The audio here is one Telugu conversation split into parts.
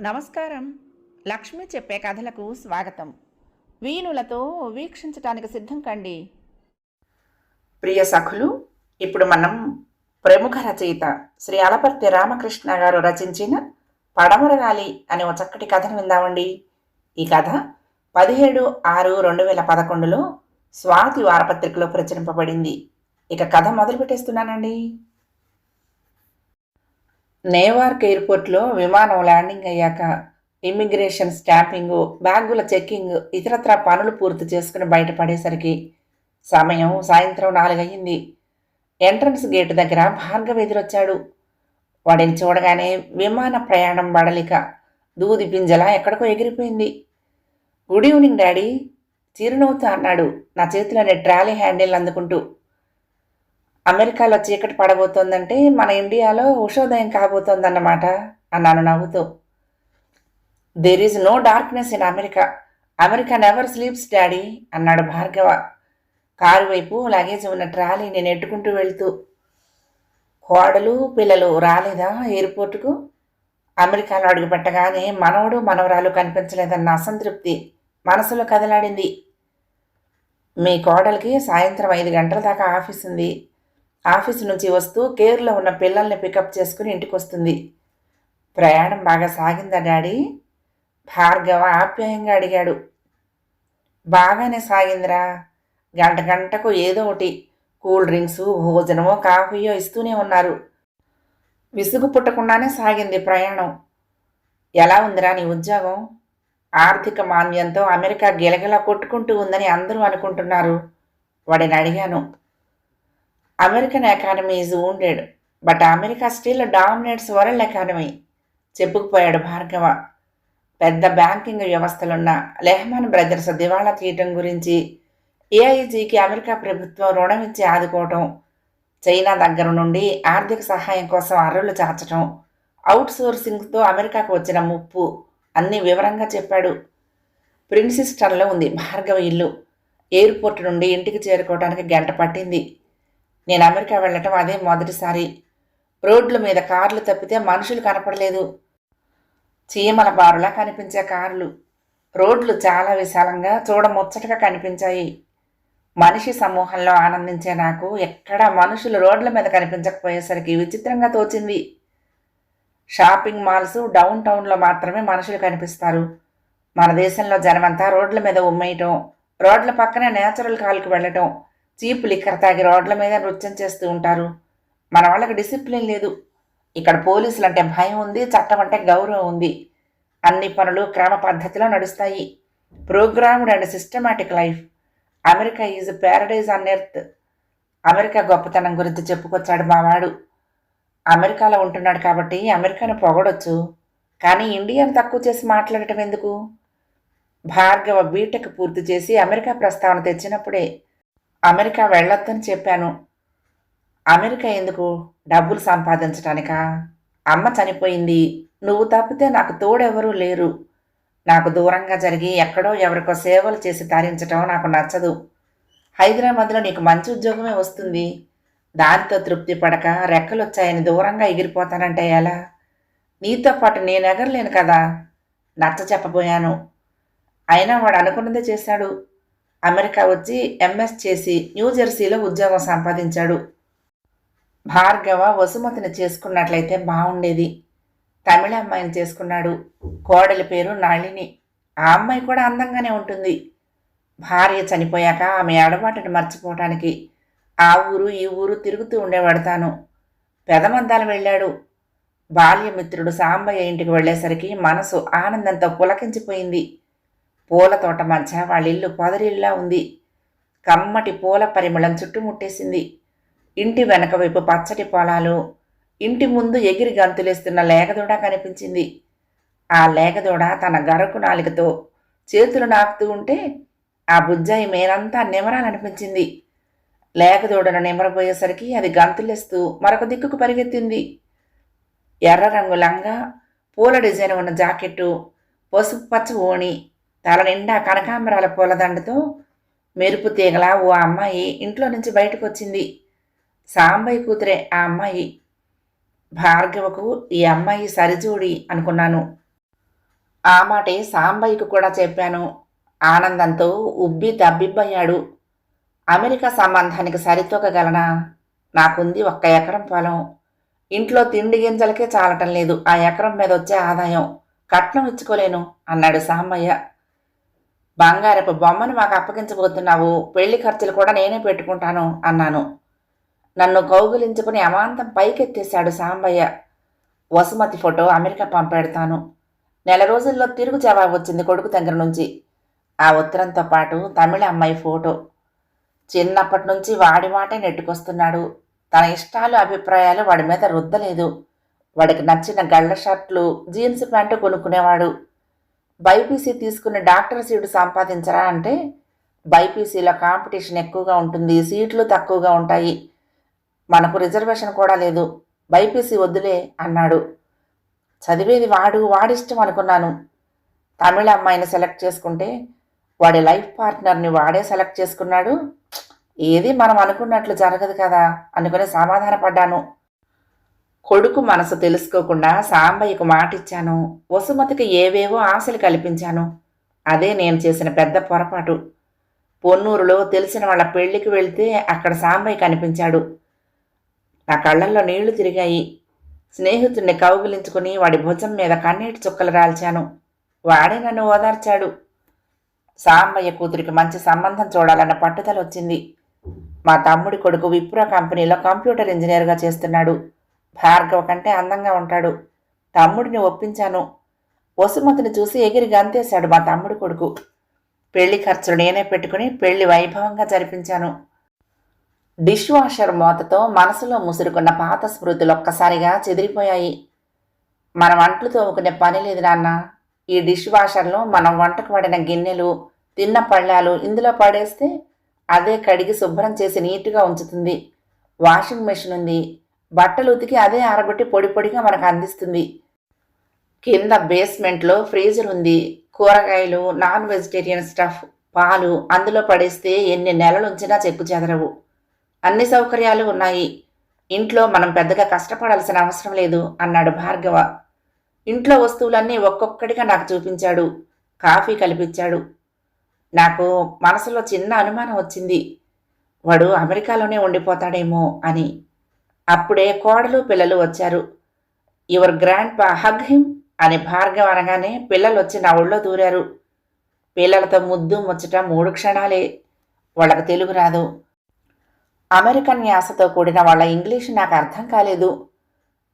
నమస్కారం. లక్ష్మి చెప్పే కథలకు స్వాగతం. వీణులతో వీక్షించటానికి సిద్ధం కండి. ప్రియ సఖులు ఇప్పుడు మనం ప్రముఖ రచయిత శ్రీ అలపర్తి రామకృష్ణ గారు రచించిన పడమరగాలి అనే ఒక చక్కటి కథను విందామండి. ఈ కథ పదిహేడు ఆరు రెండు వేల పదకొండులో స్వాతి వారపత్రికలో ప్రచురింపబడింది. ఇక కథ మొదలు పెట్టేస్తున్నానండి నేవార్క్ ఎయిర్పోర్ట్లో విమానం ల్యాండింగ్ అయ్యాక ఇమ్మిగ్రేషన్ స్టాంపింగ్ బ్యాగుల చెక్కింగ్ ఇతరత్ర పనులు పూర్తి చేసుకుని బయటపడేసరికి సమయం సాయంత్రం నాలుగయ్యింది. ఎంట్రన్స్ గేట్ దగ్గర భార్గవ ఎదురొచ్చాడు. వాడిని చూడగానే విమాన ప్రయాణం బడలిక దూది పింజల ఎక్కడికో ఎగిరిపోయింది. గుడ్ ఈవినింగ్ డాడీ చిరునవ్వుతో అన్నాడు నా చేతిలోని ట్రాలీ హ్యాండిల్ అందుకుంటూ. అమెరికాలో చీకటి పడబోతోందంటే మన ఇండియాలో ఉషోదయం కాబోతోందన్నమాట అన్నాను నవ్వుతూ. There is no darkness in America America never sleeps daddy అన్నాడు భార్గవ. కారు వైపు లగేజ్ ఉన్న ట్రాలీ నేను ఎట్టుకుంటూ వెళ్తూ. కోడలు పిల్లలు రాలేదా ఎయిర్పోర్టుకు? అమెరికాలో అడుగు పెట్టగానే మనవడు మనవరాలు కనిపించలేదన్న అసంతృప్తి మనసులో కదలాడింది. మీ కోడలికి సాయంత్రం ఐదు గంటల దాకా ఆఫీస్ ఉంది ఆఫీస్ నుంచి వస్తూ కేర్లో ఉన్న పిల్లల్ని పికప్ చేసుకుని ఇంటికి వస్తుంది ప్రయాణం బాగా సాగిందా డాడీ? భార్గవ ఆప్యాయంగా అడిగాడు. బాగానే సాగిందిరా. గంట గంటకు ఏదో ఒకటి. కూల్ డ్రింక్స్ భోజనమో కాఫీయో ఇస్తూనే ఉన్నారు. విసుగు పుట్టకుండానే సాగింది ప్రయాణం. ఎలా ఉందిరా నీ ఉద్యోగం? ఆర్థిక మాంద్యంతో అమెరికా గిలగిలా కొట్టుకుంటూ ఉందని అందరూ అనుకుంటున్నారు. వాడిని అడిగాను. American economy is wounded but America still dominates world economy చెప్పుకుపోయాడు Bhargava. పెద్ద బ్యాంకింగ్ వ్యవస్థలున్న లెహమాన్ బ్రదర్స్ దివాళా తీయటం గురించి ఏఐజీకి అమెరికా ప్రభుత్వం రుణం ఇచ్చి ఆదుకోవటం చైనా దగ్గర నుండి ఆర్థిక సహాయం కోసం అర్రులు చాచటం అవుట్ సోర్సింగ్తో అమెరికాకు వచ్చిన ముప్పు అన్ని వివరంగా చెప్పాడు. ప్రిన్సిస్టన్లో ఉంది భార్గవ ఇల్లు. ఎయిర్పోర్ట్ నుండి ఇంటికి చేరుకోవడానికి గంట పట్టింది. నేను అమెరికా వెళ్ళటం అదే మొదటిసారి. రోడ్ల మీద కార్లు తప్పితే మనుషులు కనపడలేదు. చీమల బారులా కనిపించే కార్లు. రోడ్లు చాలా విశాలంగా చూడముచ్చటగా కనిపించాయి. మనిషి సమూహంలో ఆనందించే నాకు ఎక్కడా మనుషులు రోడ్ల మీద కనిపించకపోయేసరికి విచిత్రంగా తోచింది. షాపింగ్ మాల్స్ డౌన్ టౌన్లో మాత్రమే మనుషులు కనిపిస్తారు. మన దేశంలో జనమంతా రోడ్ల మీద ఉమ్మేయటం రోడ్ల పక్కనే నేచురల్ కాల్కి వెళ్ళటం చీప్ లిక్కర్ తాగి రోడ్ల మీద నృత్యం చేస్తూ ఉంటారు. మన వాళ్ళకి డిసిప్లిన్ లేదు. ఇక్కడ పోలీసులు అంటే భయం ఉంది చట్టం అంటే గౌరవం ఉంది. అన్ని పనులు క్రమ పద్ధతిలో నడుస్తాయి. Programmed and systematic life. America is paradise on earth. America గొప్పతనం గురించి చెప్పుకొచ్చాడు మావాడు అమెరికాలో ఉంటున్నాడు కాబట్టి అమెరికాను పొగడొచ్చు. కానీ ఇండియాను తక్కువ చేసి మాట్లాడటం ఎందుకు? భార్గవ బీటెక్ పూర్తి చేసి అమెరికా ప్రస్తావన తెచ్చినప్పుడే అమెరికా వెళ్ళొద్దని చెప్పాను. అమెరికా ఎందుకు? డబ్బులు సంపాదించటానికా? అమ్మ చనిపోయింది. నువ్వు తప్పితే నాకు తోడెవరూ లేరు. నాకు దూరంగా జరిగి ఎక్కడో ఎవరికో సేవలు చేసి తరించటం నాకు నచ్చదు. హైదరాబాద్లో నీకు మంచి ఉద్యోగమే వస్తుంది. దానితో తృప్తి పడక రెక్కలు వచ్చాయని దూరంగా ఎగిరిపోతానంటే ఎలా? నీతో పాటు నేను ఎగరలేను కదా? నచ్చ చెప్పబోయాను. అయినా వాడు అనుకున్నదే చేశాడు. అమెరికా వచ్చి ఎంఎస్ చేసి న్యూజెర్సీలో ఉద్యోగం సంపాదించాడు. భార్గవ వసుమతిని చేసుకున్నట్లయితే బాగుండేది తమిళ అమ్మాయిని చేసుకున్నాడు. కోడలి పేరు నళిని. ఆ అమ్మాయి కూడా అందంగానే ఉంటుంది. భార్య చనిపోయాక ఆమె అడబాటును మర్చిపోవటానికి ఆ ఊరు ఈ ఊరు తిరుగుతూ ఉండేవాడు తాను. పెదమందాలు వెళ్ళాడు. బాల్యమిత్రుడు సాంబయ్య ఇంటికి వెళ్ళేసరికి మనసు ఆనందంతో పులకించిపోయింది. పూల తోట మధ్య వాళ్ళ ఇల్లు పొదరిల్లా ఉంది. కమ్మటి పూల పరిమళం చుట్టుముట్టేసింది. ఇంటి వెనక వైపు పచ్చటి పొలాలు ఇంటి ముందు ఎగిరి గంతులేస్తున్న లేగదూడ కనిపించింది. ఆ లేగదూడ తన గరకు నాలికతో చేతులు నాకుతూ ఉంటే ఆ బుజ్జాయి మేనంతా నిమరాలనిపించింది. లేగదూడను నిమరబోయేసరికి అది గంతులేస్తూ మరొక దిక్కుకు పరిగెత్తింది. ఎర్ర రంగు లంగా పూల డిజైన్ ఉన్న జాకెట్టు పసుపు పచ్చ ఓణి తల నిండా కనకాంబరాల పూలదండతో మెరుపు తీగల ఓ అమ్మాయి ఇంట్లో నుంచి బయటకు వచ్చింది సాంబయ్య కూతురే ఆ అమ్మాయి. భార్గవకు ఈ అమ్మాయి సరిజోడి అనుకున్నాను. ఆ మాటే సాంబయ్యకు కూడా చెప్పాను. ఆనందంతో ఉబ్బి దబ్బిబ్బయ్యాడు. అమెరికా సంబంధానికి సరితూకగలనా? నాకుంది ఒక్క ఎకరం పొలం. ఇంట్లో తిండి గింజలకే చాలటం లేదు. ఆ ఎకరం మీద వచ్చే ఆదాయం. కట్నం ఇచ్చుకోలేను అన్నాడు సాంబయ్య. బంగారపు బొమ్మను మాకు అప్పగించబోతున్నావు. పెళ్ళి ఖర్చులు కూడా నేనే పెట్టుకుంటాను అన్నాను. నన్ను కౌగులించుకుని అమాంతం పైకెత్తేశాడు సాంబయ్య. వసుమతి ఫోటో అమెరికా పంపెడతాను. నెల రోజుల్లో తిరుగు జవాబు వచ్చింది కొడుకు దగ్గర నుంచి. ఆ ఉత్తరంతో పాటు తమిళ అమ్మాయి ఫోటో. చిన్నప్పటి నుంచి వాడి మాటే నెట్టుకొస్తున్నాడు. తన ఇష్టాలు అభిప్రాయాలు వాడి మీద రుద్దలేదు. వాడికి నచ్చిన గళ్ళ షర్ట్లు జీన్స్ ప్యాంటు కొనుక్కునేవాడు. బైపీసీ తీసుకున్న డాక్టర్ సీటు సంపాదించరా అంటే బైపీసీలో కాంపిటీషన్ ఎక్కువగా ఉంటుంది సీట్లు తక్కువగా ఉంటాయి. మనకు రిజర్వేషన్ కూడా లేదు. బైపీసీ వద్దులే అన్నాడు. చదివేది వాడు వాడిష్టం అనుకున్నాను. తమిళ అమ్మాయిని సెలెక్ట్ చేసుకుంటే వాడి లైఫ్ పార్ట్నర్ని వాడే సెలెక్ట్ చేసుకున్నాడు. ఏది మనం అనుకున్నట్లు జరగదు కదా అనుకుని సమాధానపడ్డాను. కొడుకు మనసు తెలుసుకోకుండా సాంబయ్యకు మాటిచ్చాను. వసుమతికి ఏవేవో ఆశలు కల్పించాను. అదే నేను చేసిన పెద్ద పొరపాటు. పొన్నూరులో తెలిసిన వాళ్ళ పెళ్ళికి వెళ్తే అక్కడ సాంబయ్య కనిపించాడు. నా కళ్ళల్లో నీళ్ళు తిరిగాయి. స్నేహితుడిని కౌగిలించుకుని వాడి భుజం మీద కన్నీటి చుక్కలు రాల్చాను. వాడే నన్ను ఓదార్చాడు. సాంబయ్య కూతురికి మంచి సంబంధం చూడాలన్న పట్టుదల వచ్చింది మా తమ్ముడి కొడుకు విప్రో కంపెనీలో కంప్యూటర్ ఇంజనీర్గా చేస్తున్నాడు. భార్గవ కంటే అందంగా ఉంటాడు. తమ్ముడిని ఒప్పించాను. వసుమతిని చూసి ఎగిరి గంతేశాడు మా తమ్ముడు కొడుకు. పెళ్ళి ఖర్చులు నేనే పెట్టుకుని పెళ్ళి వైభవంగా జరిపించాను. డిష్ వాషర్ మోతతో మనసులో ముసురుకున్న పాత స్మృతులు ఒక్కసారిగా చెదిరిపోయాయి. మనం అంట్లు తోముకునే పని లేదు నాన్న. ఈ డిష్ వాషర్లో మనం వంటకు పడిన గిన్నెలు తిన్న పళ్ళాలు ఇందులో పడేస్తే అదే కడిగి శుభ్రం చేసి నీట్గా ఉంచుతుంది. వాషింగ్ మెషిన్ ఉంది. బట్టలు ఉతికి అదే ఆరగొట్టి పొడి పొడిగా మనకు అందిస్తుంది. కింద బేస్మెంట్లో ఫ్రీజర్ ఉంది. కూరగాయలు నాన్ వెజిటేరియన్ స్టఫ్ పాలు అందులో పడేస్తే ఎన్ని నెలలు ఉంచినా చెక్కు చెదరవు. అన్ని సౌకర్యాలు ఉన్నాయి. ఇంట్లో మనం పెద్దగా కష్టపడాల్సిన అవసరం లేదు అన్నాడు భార్గవ. ఇంట్లో వస్తువులన్నీ ఒక్కొక్కటిగా నాకు చూపించాడు. కాఫీ కలిపించాడు నాకు మనసులో చిన్న అనుమానం వచ్చింది. వాడు అమెరికాలోనే ఉండిపోతాడేమో అని. అప్పుడే కోడలు పిల్లలు వచ్చారు. Your grandpa hug him అని భార్గవ అనగానే పిల్లలు వచ్చి నా ఒళ్ళో దూరారు. పిల్లలతో ముద్దు ముచ్చట మూడు క్షణాలే. వాళ్ళకు తెలుగు రాదు. అమెరికన్ యాసతో కూడిన వాళ్ళ ఇంగ్లీష్ నాకు అర్థం కాలేదు.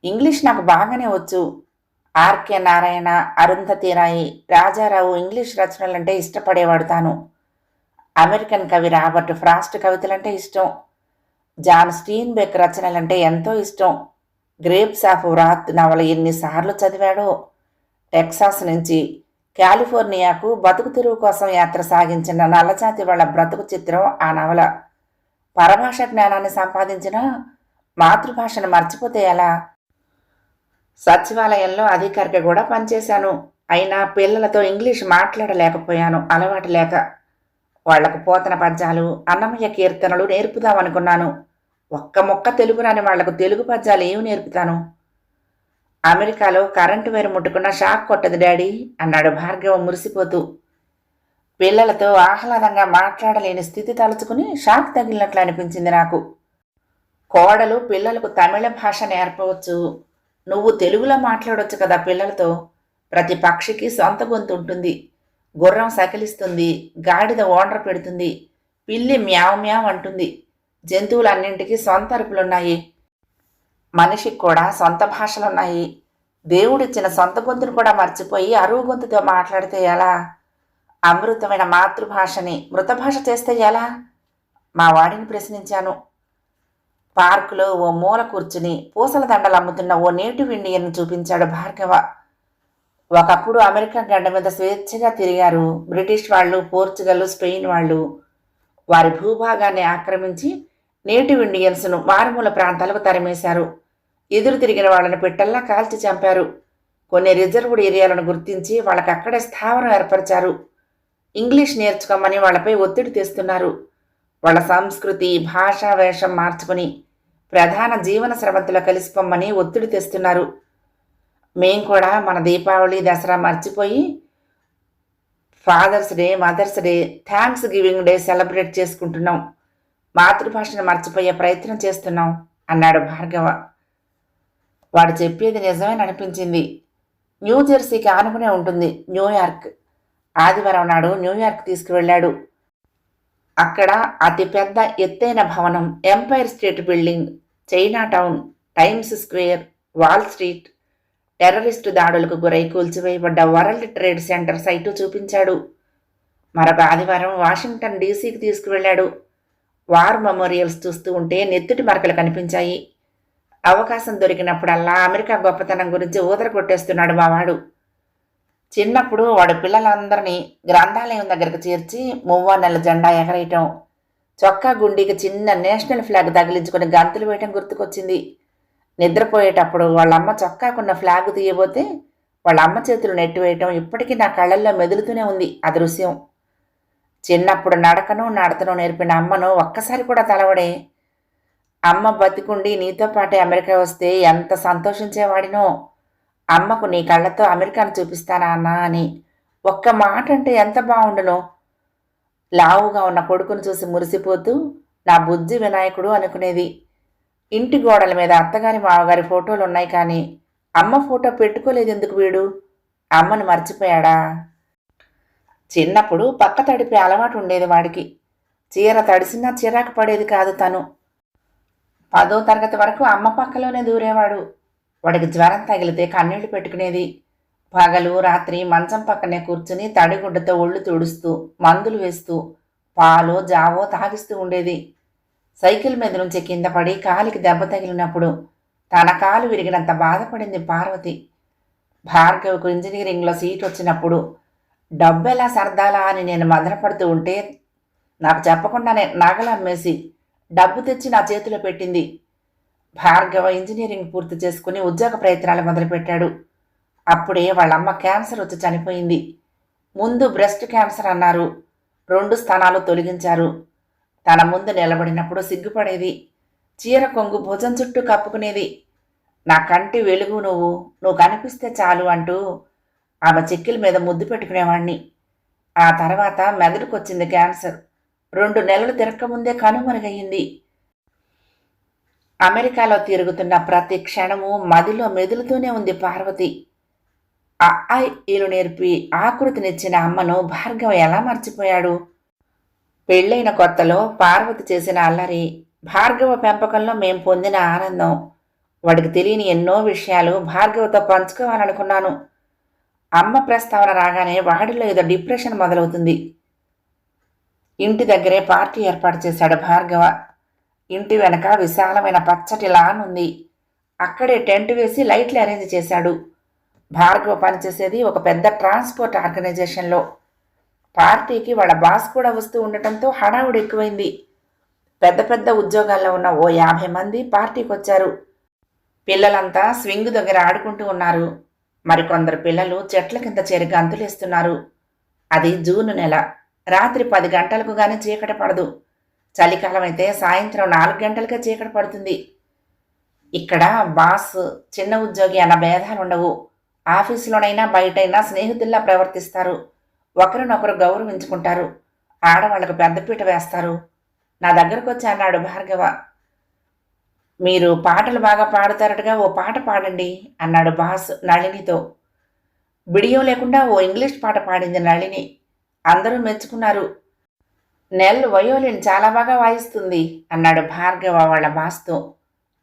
ఇంగ్లీష్ నాకు బాగానే వచ్చు. ఆర్కే నారాయణ అరుంధతి రాయి రాజారావు ఇంగ్లీష్ రచనలంటే ఇష్టపడేవాడు తాను. అమెరికన్ కవి రాబర్ట్ ఫ్రాస్ట్ కవితలంటే ఇష్టం. జాన్ స్టీన్ బెక్ రచనలంటే ఎంతో ఇష్టం. గ్రేప్స్ ఆఫ్ వ్రాత్ నవల ఎన్నిసార్లు చదివాడో. టెక్సాస్ నుంచి కాలిఫోర్నియాకు బతుకు తెరువు కోసం యాత్ర సాగించిన నల్లజాతి వాళ్ళ బ్రతుకు చిత్రం ఆ నవల. పరభాష జ్ఞానాన్ని సంపాదించిన మాతృభాషను మర్చిపోతే ఎలా? సచివాలయంలో అధికారిక కూడా పనిచేశాను. అయినా పిల్లలతో ఇంగ్లీష్ మాట్లాడలేకపోయాను. అలవాటు లేక. వాళ్ళకు పోతన పద్యాలు అన్నమయ్య కీర్తనలు నేర్పుదామనుకున్నాను. ఒక్క మొక్క తెలుగు రాని వాళ్ళకు తెలుగు పద్యాలు ఏమి నేర్పుతాను? అమెరికాలో కరెంటు వేరు ముట్టుకున్న షాక్ కొట్టదు డాడీ అన్నాడు భార్గవ మురిసిపోతూ. పిల్లలతో ఆహ్లాదంగా మాట్లాడలేని స్థితి తలుచుకుని షాక్ తగిలినట్లు అనిపించింది నాకు. కోడలు పిల్లలకు తమిళ భాష నేర్పవచ్చు. నువ్వు తెలుగులో మాట్లాడవచ్చు కదా పిల్లలతో. ప్రతి పక్షికి సొంత గొంతు ఉంటుంది. గుర్రం సకిలిస్తుంది. గాడిద ఓండ్ర పెడుతుంది. పిల్లి మ్యావ్ మ్యావ్ అంటుంది. జంతువులన్నింటికీ సొంత అరుపులున్నాయి. మనిషికి కూడా సొంత భాషలున్నాయి. దేవుడిచ్చిన సొంత గొంతును కూడా మర్చిపోయి అరువు గొంతుతో మాట్లాడితే ఎలా? అమృతమైన మాతృభాషని మృతభాష చేస్తే ఎలా? మా వాడిని ప్రశ్నించాను. పార్కులో ఓ మూల కూర్చుని పూసల దండలు అమ్ముతున్న ఓ నేటివ్ ఇండియన్ను చూపించాడు భార్గవ. ఒకప్పుడు అమెరికా గడ్డ మీద స్వేచ్ఛగా తిరిగారు బ్రిటిష్ వాళ్ళు పోర్చుగల్ స్పెయిన్ వాళ్ళు. వారి భూభాగాన్ని ఆక్రమించి నేటివ్ ఇండియన్స్ను మారుమూల ప్రాంతాలకు తరిమేశారు. ఎదురు తిరిగిన వాళ్ళని పిట్టల్లా కాల్చి చంపారు. కొన్ని రిజర్వ్డ్ ఏరియాలను గుర్తించి వాళ్ళకి అక్కడే స్థావరం ఏర్పరిచారు. ఇంగ్లీష్ నేర్చుకోమని వాళ్ళపై ఒత్తిడి తెస్తున్నారు. వాళ్ళ సంస్కృతి భాషా వేషం మార్చుకుని ప్రధాన జీవన స్రవంతిలో కలిసిపోమ్మని ఒత్తిడి తెస్తున్నారు. మేం కూడా మన దీపావళి దసరా మర్చిపోయి Father's Day Mother's Day thanksgiving day celebrate చేసుకుంటున్నాం. మాతృభాషను మర్చిపోయే ప్రయత్నం చేస్తున్నాం అన్నాడు భార్గవ. వాడు చెప్పేది నిజమేననిపించింది అనిపించింది. న్యూ జెర్సీకి ఆనుకునే ఉంటుంది న్యూయార్క్ ఆదివారం నాడు న్యూయార్క్ తీసుకువెళ్ళాడు. అక్కడ అతిపెద్ద ఎత్తైన భవనం Empire State Building Chinatown Times Square Wall Street. Terrorist దాడులకు గురై కూల్చివేయబడ్డ వరల్డ్ ట్రేడ్ సెంటర్ సైటు చూపించాడు. మరొక ఆదివారం వాషింగ్టన్ డీసీకి తీసుకువెళ్ళాడు. వార్ మెమోరియల్స్ చూస్తూ ఉంటే నెత్తుటి మరకలు కనిపించాయి. అవకాశం దొరికినప్పుడల్లా అమెరికా గొప్పతనం గురించి ఊదర కొట్టేస్తున్నాడు మావాడు. చిన్నప్పుడు వాడు పిల్లలందరినీ గ్రంథాలయం దగ్గరకు చేర్చి మువ్వన్నెల నెల జెండా ఎగరేయటం చొక్కా గుండీకి చిన్న నేషనల్ ఫ్లాగ్ తగిలించుకుని గంతులు వేయటం గుర్తుకొచ్చింది. నిద్రపోయేటప్పుడు వాళ్ళమ్మ చొక్కాకున్న ఫ్లాగ్ తీయబోతే వాళ్ళ అమ్మ చేతులు నెట్టివేయటం ఇప్పటికీ నా కళ్ళల్లో మెదులుతూనే ఉంది ఆ దృశ్యం చిన్నప్పుడు నడకను నడతను నేర్పిన అమ్మను ఒక్కసారి కూడా తలవడే. అమ్మ బతికుండి నీతో పాటే అమెరికా వస్తే ఎంత సంతోషించేవాడినో. అమ్మకు నీ కళ్ళతో అమెరికాను చూపిస్తానా అన్నా అని. ఒక్క మాట అంటే ఎంత బాగుండునో లావుగా ఉన్న కొడుకును చూసి మురిసిపోతూ నా బుజ్జి వినాయకుడు అనుకునేది. ఇంటి గోడల మీద అత్తగారి మావగారి ఫోటోలు ఉన్నాయి కానీ అమ్మ ఫోటో పెట్టుకోలేదు ఎందుకు వీడు? అమ్మను మర్చిపోయాడా? చిన్నప్పుడు పక్క తడిపే అలవాటు ఉండేది వాడికి. చీర తడిసినా చిరాకు పడేది కాదు తను. పదో తరగతి వరకు అమ్మ పక్కలోనే దూరేవాడు. వాడికి జ్వరం తగిలితే కన్నీళ్ళు పెట్టుకునేది. పగలు రాత్రి మంచం పక్కనే కూర్చుని తడిగుడ్డతో ఒళ్ళు తుడుస్తూ మందులు వేస్తూ పాలు జావో తాగిస్తూ ఉండేది. సైకిల్ మీద నుంచి కింద పడి కాలికి దెబ్బ తగిలినప్పుడు తన కాలు విరిగినంత బాధపడింది పార్వతి. భార్గవ్కు ఇంజనీరింగ్లో సీట్ వచ్చినప్పుడు డబ్బెలా సర్దాలా అని నేను మదనపడుతూ ఉంటే నాకు చెప్పకుండానే నగలమ్మేసి డబ్బు తెచ్చి నా చేతిలో పెట్టింది. భార్గవ ఇంజనీరింగ్ పూర్తి చేసుకుని ఉద్యోగ ప్రయత్నాలు మొదలుపెట్టాడు. అప్పుడే వాళ్ళమ్మ క్యాన్సర్ వచ్చి చనిపోయింది. ముందు బ్రెస్ట్ క్యాన్సర్ అన్నారు. రెండు స్థానాలు తొలగించారు. తన ముందు నిలబడినప్పుడు సిగ్గుపడేది. చీర కొంగు భుజం చుట్టూ కప్పుకునేది. నా కంటి వెలుగు నువ్వు నువ్వు కనిపిస్తే చాలు అంటూ ఆమె చెక్కిల మీద ముద్దు పెట్టుకునేవాణ్ణి. ఆ తర్వాత మెదడుకొచ్చింది క్యాన్సర్. రెండు నెలలు తిరక్కముందే కనుమరుగయ్యింది. అమెరికాలో తిరుగుతున్న ప్రతి క్షణము మదిలో మెదులుతూనే ఉంది పార్వతి. ఆ ఈలు నేర్పి ఆకృతినిచ్చిన అమ్మను భార్గవ ఎలా మర్చిపోయాడు? పెళ్ళైన కొత్తలో పార్వతి చేసిన అల్లరి భార్గవ పెంపకంలో మేం పొందిన ఆనందం. వాడికి తెలియని ఎన్నో విషయాలు భార్గవతో పంచుకోవాలనుకున్నాను. అమ్మ ప్రస్తావన రాగానే వాడిలో ఏదో డిప్రెషన్ మొదలవుతుంది. ఇంటి దగ్గరే పార్టీ ఏర్పాటు చేశాడు భార్గవ. ఇంటి వెనక విశాలమైన పచ్చటి లాన్ ఉంది. అక్కడే టెంట్ వేసి లైట్లు అరేంజ్ చేశాడు. భార్గవ పనిచేసేది ఒక పెద్ద ట్రాన్స్పోర్ట్ ఆర్గనైజేషన్లో. పార్టీకి వాళ్ళ బాస్ కూడా వస్తూ ఉండటంతో హడావుడు ఎక్కువైంది. పెద్ద పెద్ద ఉద్యోగాల్లో ఉన్న ఓ యాభై మంది పార్టీకి వచ్చారు పిల్లలంతా స్వింగ్ దగ్గర ఆడుకుంటూ ఉన్నారు. మరికొందరు పిల్లలు చెట్ల కింద చేరి గంతులేస్తున్నారు అది జూన్ నెల. రాత్రి పది గంటలకు గాని చీకటి పడదు. చలికాలం అయితే సాయంత్రం నాలుగు గంటలకే చీకటి పడుతుంది. ఇక్కడ బాస్ చిన్న ఉద్యోగి అన్న భేదాలు ఉండవు. ఆఫీసులోనైనా బయటైనా స్నేహితుల్లా ప్రవర్తిస్తారు. ఒకరినొకరు గౌరవించుకుంటారు. ఆడవాళ్ళకు పెద్దపీట వేస్తారు. నా దగ్గరకు వచ్చి అన్నాడు భార్గవ. మీరు పాటలు బాగా పాడుతారటగా ఓ పాట పాడండి అన్నాడు బాస్ నళినితో. బిడియో లేకుండా ఓ ఇంగ్లీష్ పాట పాడింది నళిని. అందరూ మెచ్చుకున్నారు. నెల్ వయోలిన్ చాలా బాగా వాయిస్తుంది అన్నాడు భార్గవ వాళ్ళ బాస్తో.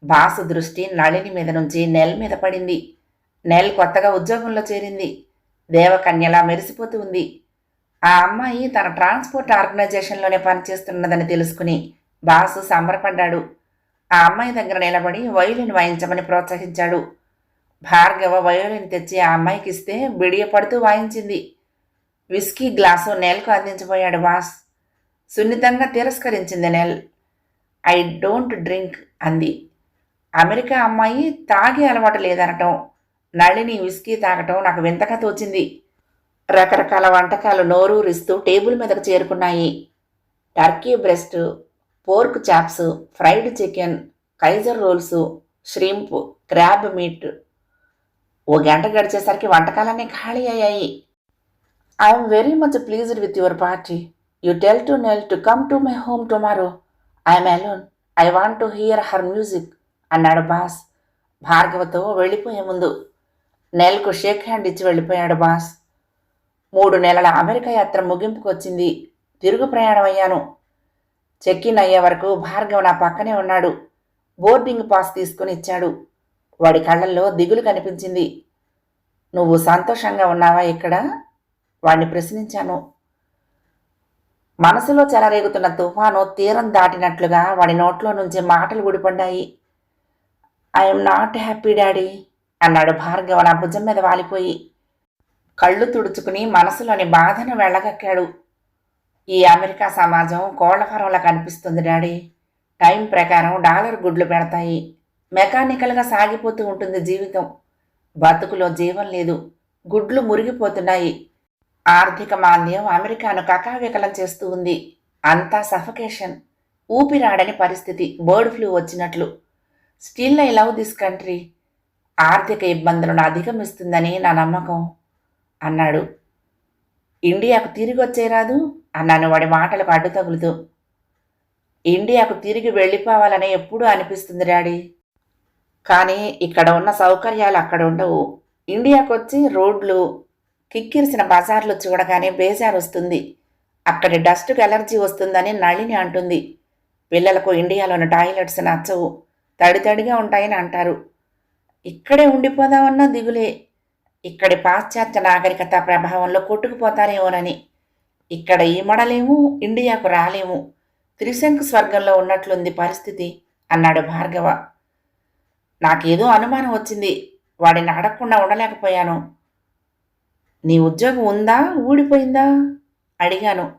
బాసు దృష్టి నళిని మీద నుంచి నెల్ మీద పడింది. నెల్ కొత్తగా ఉద్యోగంలో చేరింది. దేవకన్యలా మెరిసిపోతూ ఉంది. ఆ అమ్మాయి తన ట్రాన్స్పోర్ట్ ఆర్గనైజేషన్లోనే పనిచేస్తున్నదని తెలుసుకుని బాసు సంబరపడ్డాడు. ఆ అమ్మాయి దగ్గర నిలబడి వయోలిన్ వాయించమని ప్రోత్సహించాడు. భార్గవ వయోలిన్ తెచ్చి ఆ అమ్మాయికి ఇస్తే బిడియపడుతూ వాయించింది. విస్కీ గ్లాసు నెలకు అందించబోయాడు బాస్. సున్నితంగా తిరస్కరించింది నెల్. ఐ డోంట్ డ్రింక్ అంది. అమెరికా అమ్మాయి తాగే అలవాటు లేదనటం నళిని విస్కీ తాగటం నాకు వింతగా తోచింది. రకరకాల వంటకాలు నోరూరిస్తూ టేబుల్ మీదకు చేరుకున్నాయి. Turkey breast pork chops fried chicken kaiser rolls shrimp crab meat ఓ గంట గడిచేసరికి వంటకాలన్నీ ఖాళీ అయ్యాయి. I'm very much pleased with your party you tell to Nell to come to my home tomorrow I'm alone I want to hear her music అన్నాడు బాస్. భార్గవతో వెళ్ళిపోయే ముందు. నెల్కు షేక్ హ్యాండ్ ఇచ్చి వెళ్ళిపోయాడు బాస్. మూడు నెలల అమెరికా యాత్ర ముగింపుకు వచ్చింది తిరుగు ప్రయాణం అయ్యాను చెక్ ఇన్ అయ్యే వరకు భార్గవ్ నా పక్కనే ఉన్నాడు. బోర్డింగ్ పాస్ తీసుకుని ఇచ్చాడు. వాడి కళ్ళల్లో దిగులు కనిపించింది. నువ్వు సంతోషంగా ఉన్నావా ఇక్కడ? వాడిని ప్రశ్నించాను. మనసులో చెలరేగుతున్న తుఫాను తీరం దాటినట్లుగా వాడి నోట్లో నుంచి మాటలు ఊడిపడ్డాయి. ఐఎమ్ నాట్ హ్యాపీ డాడీ అన్నాడు భార్గవ నా భుజం మీద వాలిపోయి. కళ్ళు తుడుచుకుని మనసులోని బాధను వెళ్ళగక్కాడు ఈ అమెరికా సమాజం కోళ్ళ ఫారంలా కనిపిస్తుంది డాడీ. టైం ప్రకారం డాలర్ గుడ్లు పెడతాయి. మెకానికల్గా సాగిపోతూ ఉంటుంది జీవితం. బతుకులో జీవం లేదు. గుడ్లు మురిగిపోతున్నాయి. ఆర్థిక మాంద్యం అమెరికాను కకావికలం చేస్తూ ఉంది. అంతా సఫకేషన్. ఊపిరాడని పరిస్థితి. బర్డ్ ఫ్లూ వచ్చినట్లు. Still I love this country. ఆర్థిక ఇబ్బందులను అధిగమిస్తుందని నా నమ్మకం. అన్నాడు. ఇండియాకు తిరిగి వచ్చేరాదు అన్నాను వాడి మాటలకు అడ్డు తగులుతూ ఇండియాకు తిరిగి వెళ్ళిపోవాలని ఎప్పుడూ అనిపిస్తుంది డాడీ. కానీ ఇక్కడ ఉన్న సౌకర్యాలు అక్కడ ఉండవు. ఇండియాకు వచ్చి రోడ్లు కిక్కిరిసిన బజార్లు చూడగానే బేజారు వస్తుంది. అక్కడి డస్ట్కి ఎలర్జీ వస్తుందని నళిని అంటుంది. పిల్లలకు ఇండియాలోని టాయిలెట్స్ నచ్చవు. తడి తడిగా ఉంటాయని అంటారు. ఇక్కడే ఉండిపోదామన్నా దిగులే. ఇక్కడి పాశ్చాత్య నాగరికత ప్రభావంలో కొట్టుకుపోతారేమోనని. ఇక్కడ ఈమడలేము ఇండియాకు రాలేము. త్రిశంకు స్వర్గంలో ఉన్నట్లుంది పరిస్థితి అన్నాడు భార్గవ. నాకేదో అనుమానం వచ్చింది. వాడిని అడగకుండా ఉండలేకపోయాను. నీ ఉద్యోగం ఉందా? ఊడిపోయిందా? అడిగాను.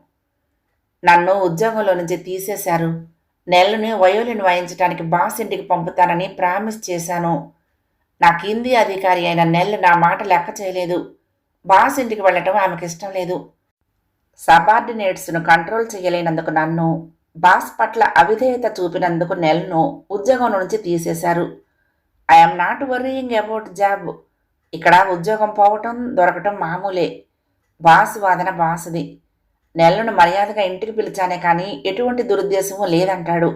నన్ను ఉద్యోగంలో నుంచి తీసేశారు. నెలని వయోలిన్ వాయించడానికి బాస్ ఇంటికి పంపుతానని ప్రామిస్ చేశాను. నా కింది అధికారి అయిన నెల్లు నా మాట లెక్క చేయలేదు. బాస్ ఇంటికి వెళ్ళటం ఆమెకి ఇష్టం లేదు. సబార్డినేట్స్ను కంట్రోల్ చేయలేనందుకు నన్ను బాస్ పట్ల అవిధేయత చూపినందుకు నెల్ను ఉద్యోగం నుంచి తీసేశారు. I'm not worrying about job ఇక్కడ ఉద్యోగం పోవటం దొరకటం మామూలే. బాస్ వాదన బాసుది. నెలను మర్యాదగా ఇంటికి పిలిచానే కానీ ఎటువంటి దురుద్దేశము లేదంటాడు.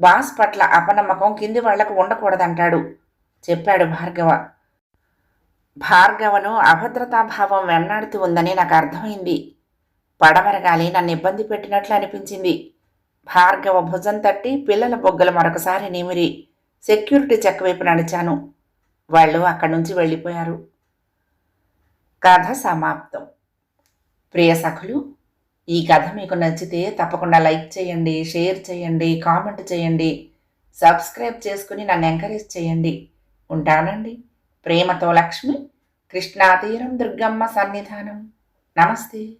బాస్ పట్ల అపనమ్మకం కింది వాళ్ళకు ఉండకూడదంటాడు చెప్పాడు భార్గవ. భార్గవను అభద్రతాభావం వెన్నాడుతూ ఉందని నాకు అర్థమైంది. పడమరగాలి నన్ను ఇబ్బంది పెట్టినట్లు అనిపించింది. భార్గవ భుజం తట్టి పిల్లల బొగ్గలు మరొకసారి నిమిరి. సెక్యూరిటీ చెక్ వైపు నడిచాను. వాళ్ళు అక్కడి నుంచి వెళ్ళిపోయారు. కథ సమాప్తం. ప్రియ సఖులు ఈ కథ మీకు నచ్చితే తప్పకుండా లైక్ చేయండి షేర్ చేయండి కామెంట్ చేయండి. సబ్స్క్రైబ్ చేసుకుని నన్ను ఎంకరేజ్ చేయండి. ఉంటానండి. ప్రేమతో లక్ష్మి కృష్ణాతీరం దుర్గమ్మ సన్నిధానం. నమస్తే.